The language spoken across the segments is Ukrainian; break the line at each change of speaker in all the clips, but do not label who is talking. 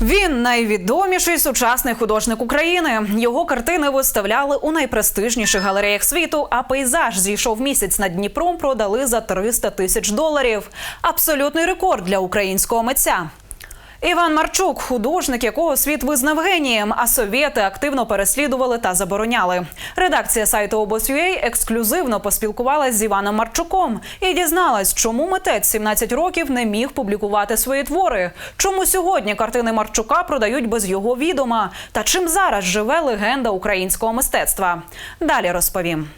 Він найвідоміший сучасний художник України. Його картини виставляли у найпрестижніших галереях світу. А пейзаж зійшов місяць над Дніпром. Продали за 300 тисяч доларів. Абсолютний рекорд для українського митця. Іван Марчук, художник, якого світ визнав генієм, а совєти активно переслідували та забороняли. Редакція сайту Обос.ua ексклюзивно поспілкувалась з Іваном Марчуком і дізналась, чому митець 17 років не міг публікувати свої твори, чому сьогодні картини Марчука продають без його відома, та чим зараз живе легенда українського мистецтва. Далі розповім.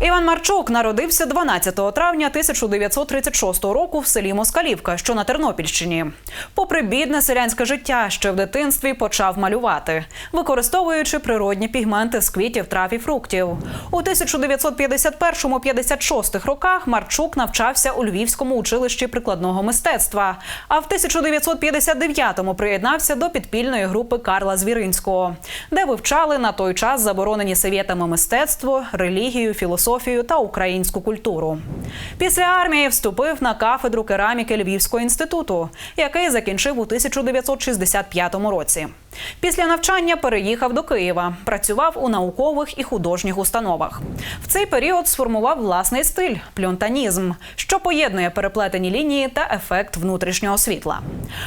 Іван Марчук народився 12 травня 1936 року в селі Москалівка, що на Тернопільщині. Попри бідне селянське життя, ще в дитинстві почав малювати, використовуючи природні пігменти з квітів, трав і фруктів. У 1951-56 роках Марчук навчався у Львівському училищі прикладного мистецтва. А в 1959-му приєднався до підпільної групи Карла Звіринського, де вивчали на той час заборонені совєтами мистецтво, релігію, філософію та українську культуру. Після армії вступив на кафедру кераміки Львівського інституту, який закінчив у 1965 році. Після навчання переїхав до Києва, працював у наукових і художніх установах. В цей період сформував власний стиль плюнтанізм, що поєднує переплетені лінії та ефект внутрішнього світла.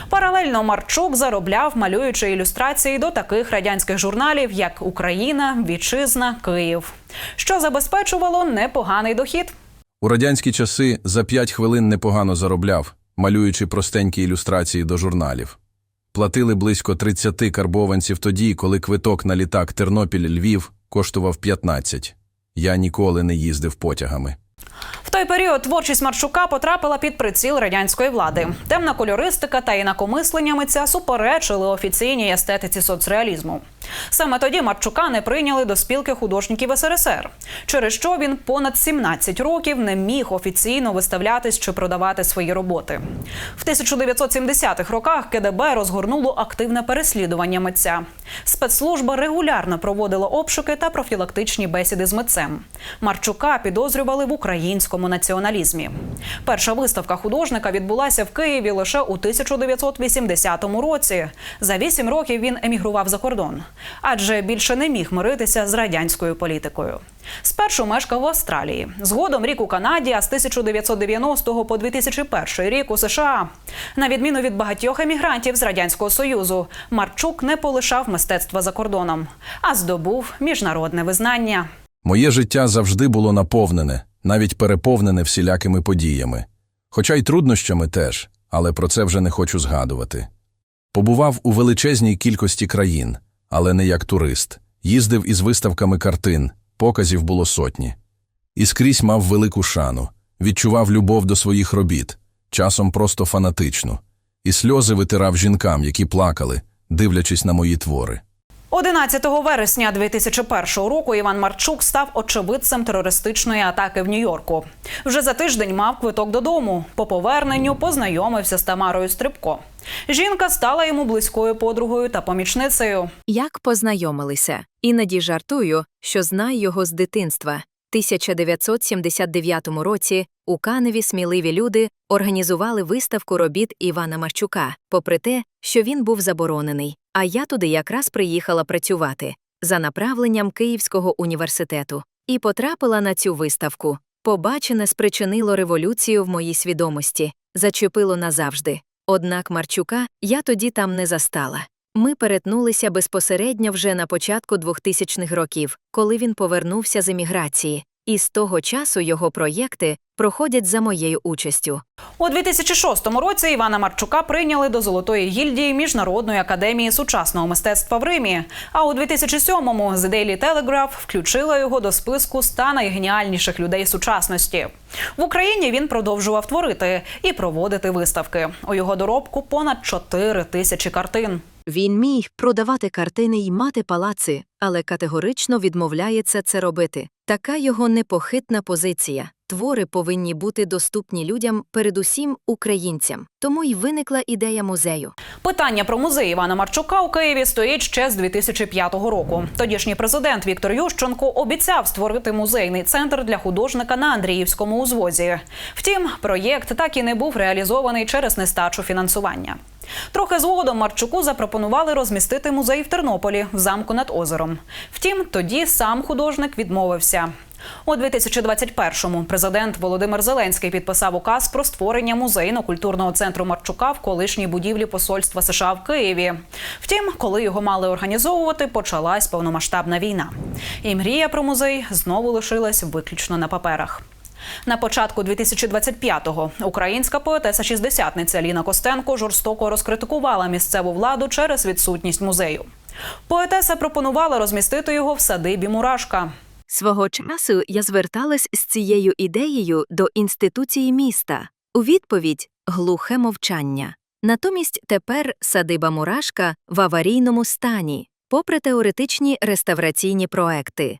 Паралельно Марчук заробляв, малюючи ілюстрації до таких радянських журналів, як Україна, Вітчизна, Київ, що забезпечувало непоганий дохід.
У радянські часи за п'ять хвилин непогано заробляв, малюючи простенькі ілюстрації до журналів. Платили близько 30 карбованців тоді, коли квиток на літак Тернопіль-Львів коштував 15. Я ніколи не їздив потягами.
В той період творчість Марчука потрапила під приціл радянської влади. Темна кольористика та інакомислення митця суперечили офіційній естетиці соцреалізму. Саме тоді Марчука не прийняли до спілки художників СРСР, через що він понад 17 років не міг офіційно виставлятись чи продавати свої роботи. В 1970-х роках КДБ розгорнуло активне переслідування митця. Спецслужба регулярно проводила обшуки та профілактичні бесіди з митцем. Марчука підозрювали в українському націоналізмі. Перша виставка художника відбулася в Києві лише у 1980 році. За вісім років він емігрував за кордон, адже більше не міг миритися з радянською політикою. Спершу мешкав в Австралії, згодом рік у Канаді, а з 1990 по 2001 рік у США. На відміну від багатьох емігрантів з радянського союзу, Марчук не полишав мистецтва за кордоном, а здобув міжнародне визнання.
Моє життя завжди було наповнене, навіть переповнене всілякими подіями. Хоча й труднощами теж, але про це вже не хочу згадувати. Побував у величезній кількості країн, але не як турист. Їздив із виставками картин, показів було сотні. І скрізь мав велику шану, відчував любов до своїх робіт, часом просто фанатичну, і сльози витирав жінкам, які плакали, дивлячись на мої твори.
11 вересня 2001 року Іван Марчук став очевидцем терористичної атаки в Нью-Йорку. Вже за тиждень мав квиток додому. По поверненню познайомився з Тамарою Стрибко. Жінка стала йому близькою подругою та помічницею.
Як познайомилися? Іноді жартую, що знаю його з дитинства. 1979 році у Каневі сміливі люди організували виставку робіт Івана Марчука, попри те, що він був заборонений. А я туди якраз приїхала працювати за направленням Київського університету і потрапила на цю виставку. Побачене спричинило революцію в моїй свідомості, зачепило назавжди. Однак Марчука я тоді там не застала. Ми перетнулися безпосередньо вже на початку 2000-х років, коли він повернувся з еміграції, і з того часу його проєкти проходять за моєю участю.
У 2006 році Івана Марчука прийняли до Золотої гільдії Міжнародної академії сучасного мистецтва в Римі. А у 2007-му The Daily Telegraph включила його до списку ста найгеніальніших людей сучасності. В Україні він продовжував творити і проводити виставки. У його доробку понад 4 тисячі картин.
Він міг продавати картини й мати палаци, але категорично відмовляється це робити. Така його непохитна позиція. твори повинні бути доступні людям, передусім українцям. Тому й виникла ідея музею.
Питання про музей Івана Марчука у Києві стоїть ще з 2005 року. Тодішній президент Віктор Ющенко обіцяв створити музейний центр для художника на Андріївському узвозі. Втім, проєкт так і не був реалізований через нестачу фінансування. Трохи згодом Марчуку запропонували розмістити музей в Тернополі в замку над озером. Втім, тоді сам художник відмовився. У 2021-му президент Володимир Зеленський підписав указ про створення музейно-культурного центру Марчука в колишній будівлі посольства США в Києві. Втім, коли його мали організовувати, почалась повномасштабна війна. І мрія про музей знову лишилась виключно на паперах. На початку 2025-го українська поетеса-шістдесятниця Ліна Костенко жорстоко розкритикувала місцеву владу через відсутність музею. Поетеса пропонувала розмістити його в садибі Мурашка.
Свого часу я зверталась з цією ідеєю до інституції міста. У відповідь глухе мовчання. Натомість тепер садиба Мурашка в аварійному стані, попри теоретичні реставраційні проекти.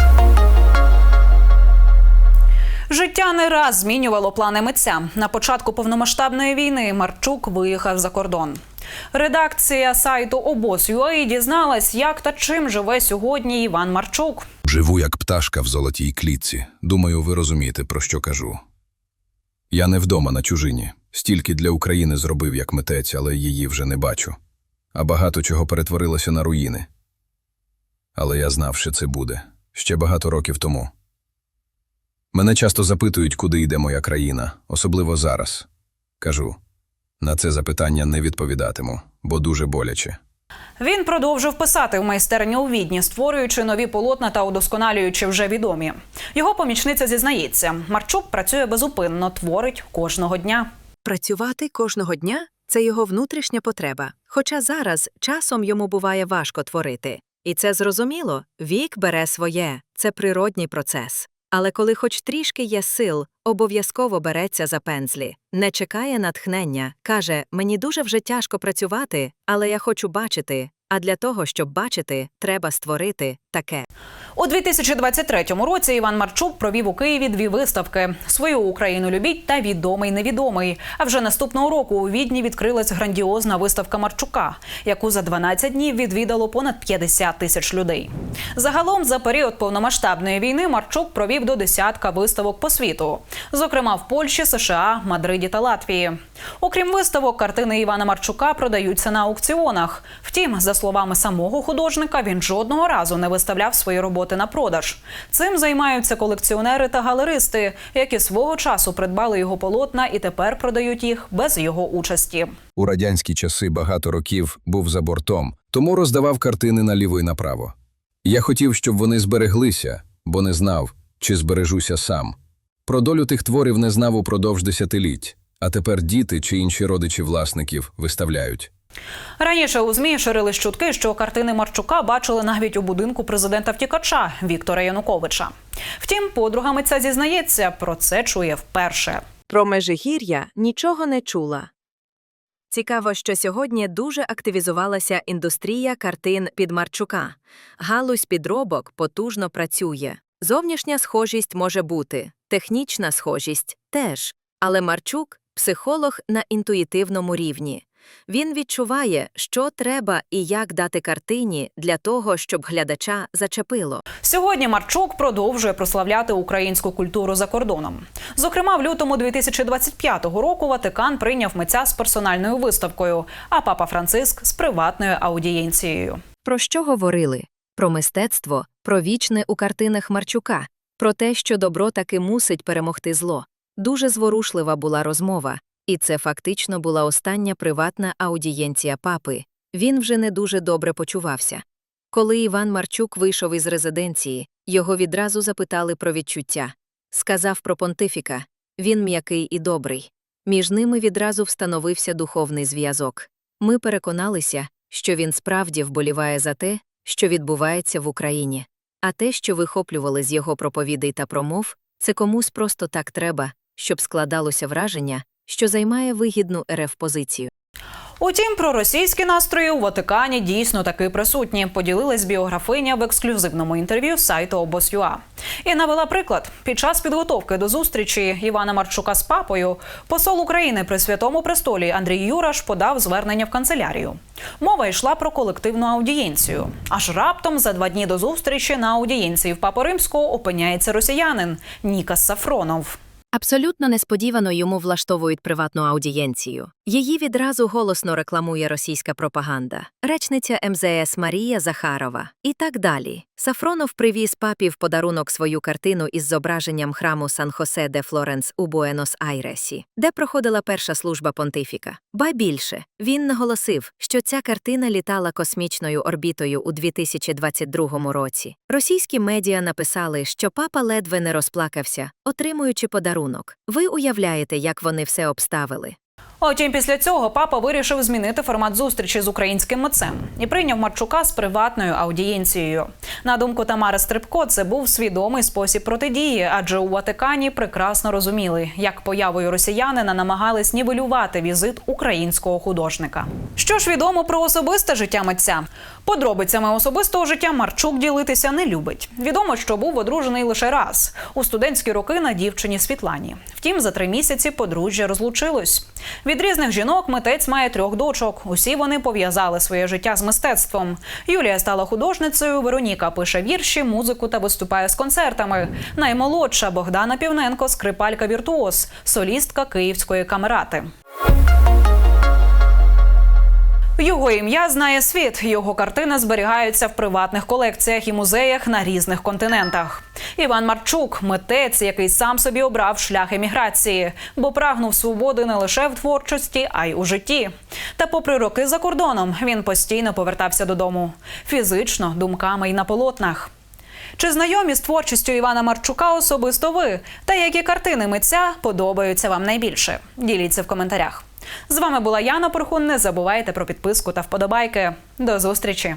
Життя не раз змінювало плани митця. На початку повномасштабної війни Марчук виїхав за кордон. Редакція сайту обоз.ua дізналась, як та чим живе сьогодні Іван Марчук.
Живу як пташка в золотій клітці. Думаю, ви розумієте, про що кажу. Я не вдома на чужині. Стільки для України зробив як митець, але її вже не бачу. А багато чого перетворилося на руїни. Але я знав, що це буде ще багато років тому. Мене часто запитують, куди йде моя країна, особливо зараз. Кажу, на це запитання не відповідатиму, бо дуже боляче.
Він продовжив писати в майстерні у Відні, створюючи нові полотна та удосконалюючи вже відомі. Його помічниця зізнається, Марчук працює безупинно, творить кожного дня.
Працювати кожного дня це його внутрішня потреба. Хоча зараз часом йому буває важко творити. І це зрозуміло, вік бере своє, це природній процес. Але коли хоч трішки є сил, обов'язково береться за пензлі, не чекає натхнення, каже: мені дуже вже тяжко працювати, але я хочу бачити. А для того, щоб бачити, треба створити таке.
У 2023 році Іван Марчук провів у Києві дві виставки: свою Україну любіть та відомий невідомий. А вже наступного року у Відні відкрилась грандіозна виставка Марчука, яку за 12 днів відвідало понад 50 тисяч людей. Загалом за період повномасштабної війни Марчук провів до десятка виставок по світу, зокрема в Польщі, США, Мадриді та Латвії. Окрім виставок, картини Івана Марчука продаються на аукціонах. Втім, за словами самого художника, він жодного разу не виставляв свої роботи на продаж. Цим займаються колекціонери та галеристи, які свого часу придбали його полотна і тепер продають їх без його участі.
У радянські часи багато років був за бортом, тому роздавав картини наліво і направо. Я хотів, щоб вони збереглися, бо не знав, чи збережуся сам. Про долю тих творів не знав упродовж десятиліть, а тепер діти чи інші родичі власників виставляють.
Раніше у змі ширили чутки, що картини Марчука бачили навіть у будинку президента втікача Віктора Януковича. Втім, подруга митця зізнається, про це чує вперше.
Про Межигір'я нічого не чула. Цікаво, що сьогодні дуже активізувалася індустрія картин під Марчука. Галузь підробок потужно працює. Зовнішня схожість може бути, технічна схожість теж. Але Марчук психолог на інтуїтивному рівні. Він відчуває, що треба і як дати картині для того, щоб глядача зачепило.
Сьогодні Марчук продовжує прославляти українську культуру за кордоном. Зокрема, в лютому 2025 року Ватикан прийняв митця з персональною виставкою, а папа Франциск з приватною аудієнцією.
Про що говорили? Про мистецтво, про вічне у картинах Марчука, про те, що добро таки мусить перемогти зло. Дуже зворушлива була розмова. І це фактично була остання приватна аудієнція папи. Він вже не дуже добре почувався. Коли Іван Марчук вийшов із резиденції, його відразу запитали про відчуття. Сказав про понтифіка він м'який і добрий. Між ними відразу встановився духовний зв'язок. Ми переконалися, що він справді вболіває за те, що відбувається в Україні. А те, що вихоплювали з його проповідей та промов, це комусь просто так треба, щоб складалося враження, що займає вигідну РФ позицію.
Утім, проросійські настрої у Ватикані дійсно таки присутні. Поділилась біографиня в ексклюзивному інтерв'ю сайту обос.ua. І навела приклад. Під час підготовки до зустрічі Івана Марчука з папою посол України при святому престолі Андрій Юраш подав звернення в канцелярію. Мова йшла про колективну аудієнцію. Аж раптом за два дні до зустрічі на аудієнції в Папи Римського опиняється росіянин Нікас Сафронов.
Абсолютно несподівано йому влаштовують приватну аудієнцію. Її відразу голосно рекламує російська пропаганда, речниця МЗС Марія Захарова і так далі. Сафронов привіз папі в подарунок свою картину із зображенням храму Сан-Хосе де Флоренс у Буенос-Айресі, де проходила перша служба понтифіка. Ба більше, він наголосив, що ця картина літала космічною орбітою у 2022 році. Російські медіа написали, що папа ледве не розплакався, отримуючи подарунок. Ви уявляєте, як вони все обставили.
Утім, після цього папа вирішив змінити формат зустрічі з українським митцем і прийняв Марчука з приватною аудієнцією. На думку Тамари Стрибко, це був свідомий спосіб протидії, адже у Ватикані прекрасно розуміли, як появою росіянина намагались нівелювати візит українського художника. Що ж відомо про особисте життя митця? Подробицями особистого життя Марчук ділитися не любить. Відомо, що був одружений лише раз у студентські роки на дівчині Світлані. Втім, за три місяці подружжя розлучилось. Від різних жінок митець має трьох дочок. Усі вони пов'язали своє життя з мистецтвом. Юлія стала художницею. Вероніка пише вірші, музику та виступає з концертами. Наймолодша Богдана Півненко, скрипалька віртуоз, солістка київської камерати. Його ім'я знає світ. Його картини зберігаються в приватних колекціях і музеях на різних континентах. Іван Марчук митець, який сам собі обрав шлях еміграції, бо прагнув свободи не лише в творчості, а й у житті. Та, попри роки за кордоном, він постійно повертався додому фізично, думками і на полотнах. Чи знайомі з творчістю Івана Марчука особисто ви? Та які картини митця подобаються вам найбільше? Діліться в коментарях. З вами була Яна Порхун. Не забувайте про підписку та вподобайки. До зустрічі!